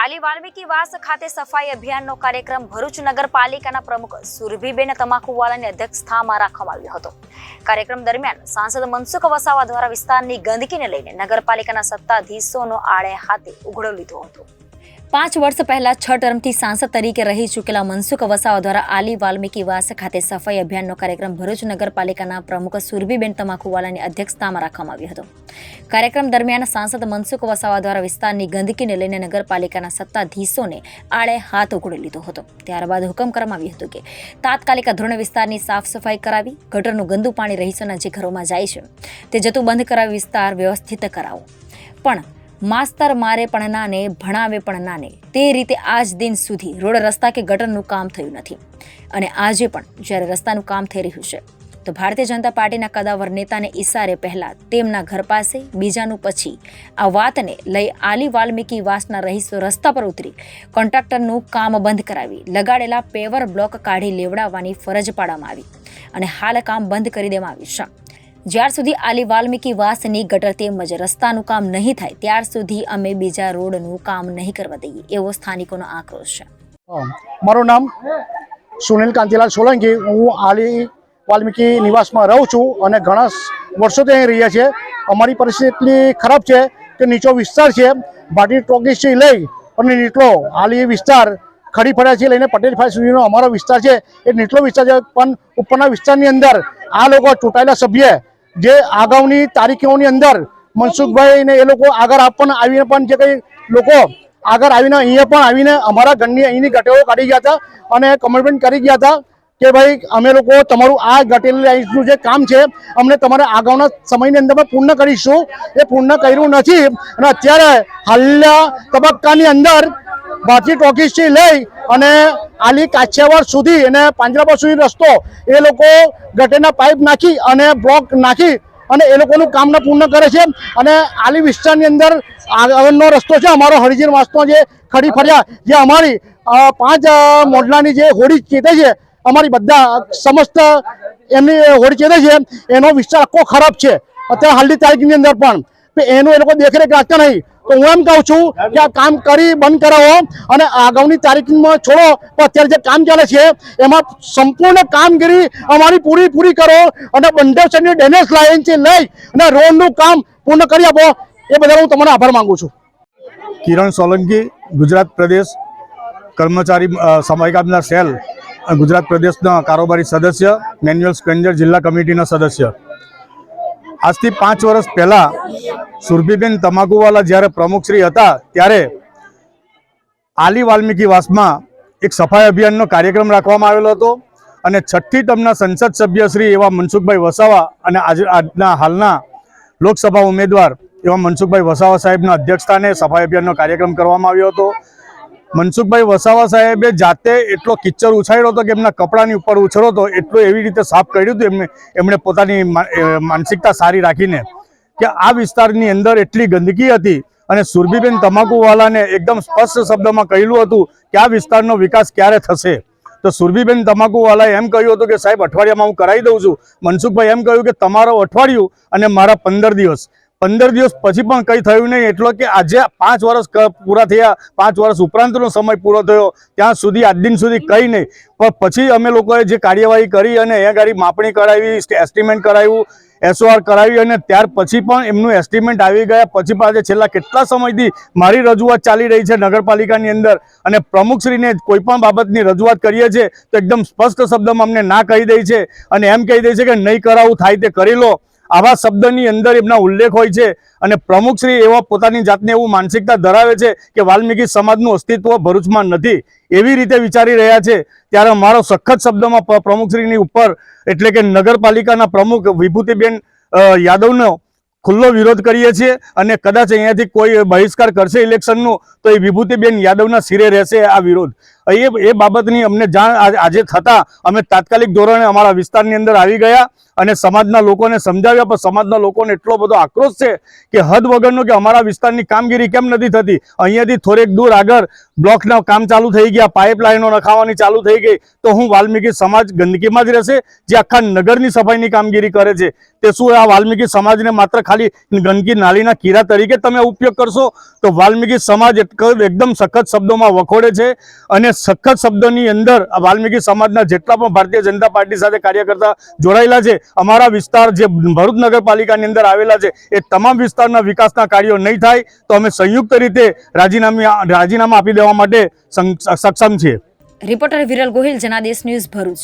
આલી વાલ્મીકી વાસ ખાતે સફાઈ અભિયાનનો કાર્યક્રમ ભરૂચ નગરપાલિકાના પ્રમુખ સુરભીબેન તમાકુવાલાની અધ્યક્ષતામાં રાખવામાં આવ્યો હતો. કાર્યક્રમ દરમિયાન સાંસદ મનસુખ વસાવા દ્વારા વિસ્તારની ગંદકીને લઈને નગરપાલિકાના સત્તાધીશોનો આડે હાથે ઉઘડો લીધો હતો. પાંચ વર્ષ પહેલા છ ટર્મથી સાંસદ તરીકે રહી ચૂકેલા મનસુખ વસાવા દ્વારા આલી વાલ્મીકી વાસ ખાતે સફાઈ અભિયાનનો કાર્યક્રમ ભરૂચ નગરપાલિકાના પ્રમુખ સુરભીબેન તમાકુવાલાની અધ્યક્ષતામાં રાખવામાં આવ્યો હતો. કાર્યક્રમ દરમિયાન સાંસદ મનસુખ વસાવા દ્વારા વિસ્તારની ગંદકીને લઈને નગરપાલિકાના સત્તાધીશોને આળે હાથ ઉઘડી લીધો હતો. ત્યારબાદ હુકમ કરવામાં આવ્યો હતો કે તાત્કાલિક ધોરણે વિસ્તારની સાફ સફાઈ કરાવી, ગટરનું ગંદુ પાણી રહીશોના જે ઘરોમાં જાય છે, તે જતું બંધ કરાવી વિસ્તાર વ્યવસ્થિત કરાવો. પણ માસ્તર મારે પણ નાને, ભણાવે પણ નાને. તે રીતે આજ દિન સુધી રોડ રસ્તા કે ગટરનું કામ થયું નથી. અને આજે પણ જ્યારે રસ્તાનું કામ થઈ રહ્યું છે, તો ભારતીય જનતા પાર્ટીના કદાવર નેતાને ઈશારે પહેલા તેમના ઘર પાસે, બીજાનું પછી આ વાતને લઈ આલી વાલ્મીકી વાસના રહીશો રસ્તા પર ઉતરી, કોન્ટ્રાક્ટરનું કામ બંધ કરાવી, લગાડેલા પેવર બ્લોક કાઢી લેવડાવવાની ફરજ પાડવામાં આવી. અને હાલ કામ બંધ કરી દેવામાં આવ્યું છે. જ્યાર સુધી આલી વાલ્મીકી વાસની ગટર તેમજ રસ્તાનું કામ નહીં થાય, ત્યાર સુધી અમે બીજા રોડનું કામ નહીં કરવા દઈએ, એવો સ્થાનિકોનો આક્રોશ છે. મારું નામ સુનિલ કાંતિલાલ સોલંકી. હું આલી વાલ્મીકી નિવાસમાં રહું છું અને ઘણા વર્ષોથી અહીં રહીએ છીએ. અમારી પરિસ્થિતિ એટલી ખરાબ છે કે નીચો વિસ્તાર છે. ભાટી ટોકીસથી લઈ અને નીચલો આલી વિસ્તાર ખડી ફળિયાથી લઈને પટેલ ફાઈ સુધીનો અમારો વિસ્તાર છે. એ નીચલો વિસ્તાર છે, પણ ઉપરના વિસ્તારની અંદર આ લોકો ચૂંટાયેલા સભ્ય જે અગાઉની તારીખોની અંદર મનસુખભાઈ ને એ લોકો આગળ આપણને આવીને પણ જે કંઈ લોકો આગળ આવીને અહીંયા પણ આવીને અમારા ઘરની અહીંની ગટેઓ કાઢી ગયા હતા અને કમેન્ટમેન્ટ કરી ગયા હતા કે ભાઈ, અમે લોકો તમારું આ ગટેલ લાઈનનું જે કામ છે, અમને તમારે અગાઉના સમયની અંદર પૂર્ણ કરીશું. એ પૂર્ણ કર્યું નથી અને અત્યારે હાલના તબક્કાની અંદર ભારતી ટોકીસથી લઈ અને આલી કાછિયાવાડ સુધી અને પાંજરાપર સુધી રસ્તો એ લોકો ગટેરના પાઇપ નાખી અને બ્લોક નાખી અને એ લોકોનું કામને પૂર્ણ કરે છે. અને આલી વિસ્તારની અંદર આગળનો રસ્તો છે. અમારો હરિજન વાસનો જે ખડી ફર્યા, જે અમારી પાંચ મોડલાની જે હોડી ચેતે છે, અમારી બધા સમસ્ત એમની હોડી ચેતે છે. એનો વિસ્તાર આખો ખરાબ છે. અત્યારે હાલની તારીખની અંદર પણ એનું એ લોકો દેખરેખ રાખતા નહીં. તો હું એમ કહું છું કે આ કામ કરી બંધ કરાવો અને અગાઉની તારીખમાં છોડો. પણ અત્યારે જે કામ ચાલે છે, એમાં સંપૂર્ણ કામગીરી અમારી પૂરી પૂરી કરો અને બંડેસરની ડેનેજ લાઇનથી લઈ અને રોડનું કામ પૂર્ણ કરી આપો. એ બદલ હું તમારો આભાર માગું છું. કિરણ સોલંકી, ગુજરાત પ્રદેશ કર્મચારી સમયગામના સેલ, ગુજરાત પ્રદેશના કારોબારી સદસ્ય, મેન્યુઅલ સ્પેન્જર જિલ્લા કમિટીના સદસ્ય. આજથી પાંચ વર્ષ પહેલાં સુરભીબેન તમાકુવાલા જ્યારે પ્રમુખશ્રી હતા, ત્યારે આલી વાલ્મીકી વાસમાં એક સફાઈ અભિયાનનો કાર્યક્રમ રાખવામાં આવેલો હતો અને છઠ્ઠી ટર્મના સંસદ સભ્ય શ્રી એવા મનસુખભાઈ વસાવા અને આજ, આજના હાલના લોકસભા ઉમેદવાર એવા મનસુખભાઈ વસાવા સાહેબના અધ્યક્ષસ્થાને સફાઈ અભિયાનનો કાર્યક્રમ કરવામાં આવ્યો હતો. મનસુખભાઈ વસાવા સાહેબે જાતે એટલો કિચ્ચર ઉછાળ્યો હતો કે એમના કપડાની ઉપર ઉછળો હતો, એટલો એવી રીતે સાફ કર્યું હતું એમને, એમણે પોતાની માનસિકતા સારી રાખીને કે આ વિસ્તારની અંદર એટલી ગંદકી હતી અને સુરભીબેન તમાકુવાલાને એકદમ સ્પષ્ટ શબ્દમાં કહેલું હતું કે આ વિસ્તારનો વિકાસ ક્યારે થશે. તો સુરભીબેન તમાકુવાલાએ એમ કહ્યું હતું કે સાહેબ, અઠવાડિયામાં હું કરાવી દઉં છું. મનસુખભાઈ એમ કહ્યું કે તમારો અઠવાડિયું અને મારા પંદર દિવસ. પંદર દિવસ પછી પણ કંઈ થયું નહીં. એટલો કે આજે પાંચ વર્ષ પૂરા થયા, પાંચ વર્ષ ઉપરાંતનો સમય પૂરો થયો. ત્યાં સુધી, આજ દિન સુધી કંઈ નહીં. પણ પછી અમે લોકોએ જે કાર્યવાહી કરી અને એ ગાડી માપણી કરાવી એસ્ટિમેટ કરાવ્યું, એસઓઆર કરાવી અને ત્યાર પછી પણ એમનું એસ્ટિમેટ આવી ગયા. પછી પણ આજે છેલ્લા કેટલા સમયથી મારી રજૂઆત ચાલી રહી છે નગરપાલિકાની અંદર અને પ્રમુખશ્રીને કોઈ પણ બાબતની રજૂઆત કરીએ છીએ તો એકદમ સ્પષ્ટ શબ્દમાં અમને ના કહી દે છે અને એમ કહી દે છે કે નહીં કરાવવું થાય તે કરી લો. આવા શબ્દની અંદર એમના ઉલ્લેખ હોય છે અને પ્રમુખશ્રી એવા પોતાની જાતને એવું માનસિકતા ધરાવે છે કે વાલ્મીકી સમાજનું અસ્તિત્વ ભરૂચમાં નથી, એવી રીતે વિચારી રહ્યા છે. ત્યારે મારો સખત શબ્દમાં પ્રમુખશ્રીની ઉપર, એટલે કે નગરપાલિકાના પ્રમુખ વિભૂતિબેન યાદવનો ખુલ્લો વિરોધ કરીએ છીએ અને કદાચ અહીંયાથી કોઈ બહિષ્કાર કરશે ઇલેક્શનનું, તો એ વિભૂતિબેન યાદવના સિરે રહેશે આ વિરોધ. એ એ બાબતની અમને જાણ આજે થતાં અમે તાત્કાલિક ધોરણે અમારા વિસ્તારની અંદર આવી ગયા અને સમાજના લોકોને સમજાવ્યા, પણ સમાજના લોકોને એટલો બધો આક્રોશ છે કે હદ વગરનો કે અમારા વિસ્તારની કામગીરી કેમ નથી થતી? અહીંયાથી થોડેક દૂર આગળ બ્લોકના કામ ચાલુ થઈ ગયા, પાઇપલાઇનો નખાવાની ચાલુ થઈ ગઈ, તો હું વાલ્મીકી સમાજ ગંદકીમાં જ રહેશે, જે આખા નગરની સફાઈની કામગીરી કરે છે. તે શું આ વાલ્મીકી સમાજને માત્ર ખાલી ગંદકી નાલીના કીરા તરીકે તમે ઉપયોગ કરશો? તો વાલ્મીકી સમાજ એક- એકદમ સખત શબ્દોમાં વખોડે છે અને સખત શબ્દની અંદર આ વાલ્મીકી સમાજના જેટલા પણ ભારતીય જનતા પાર્ટી સાથે કાર્યકર્તા જોડાયેલા છે, અમારા વિસ્તાર જે ભરૂચ નગરપાલિકાની અંદર આવેલા છે, એ તમામ વિસ્તારના વિકાસના કાર્યો નહીં થાય તો અમે સંયુક્ત રીતે રાજીનામી રાજીનામા આપી દેવા માટે સક્ષમ છીએ. Reporter Viral Gohil, Janadesh news Bharuch.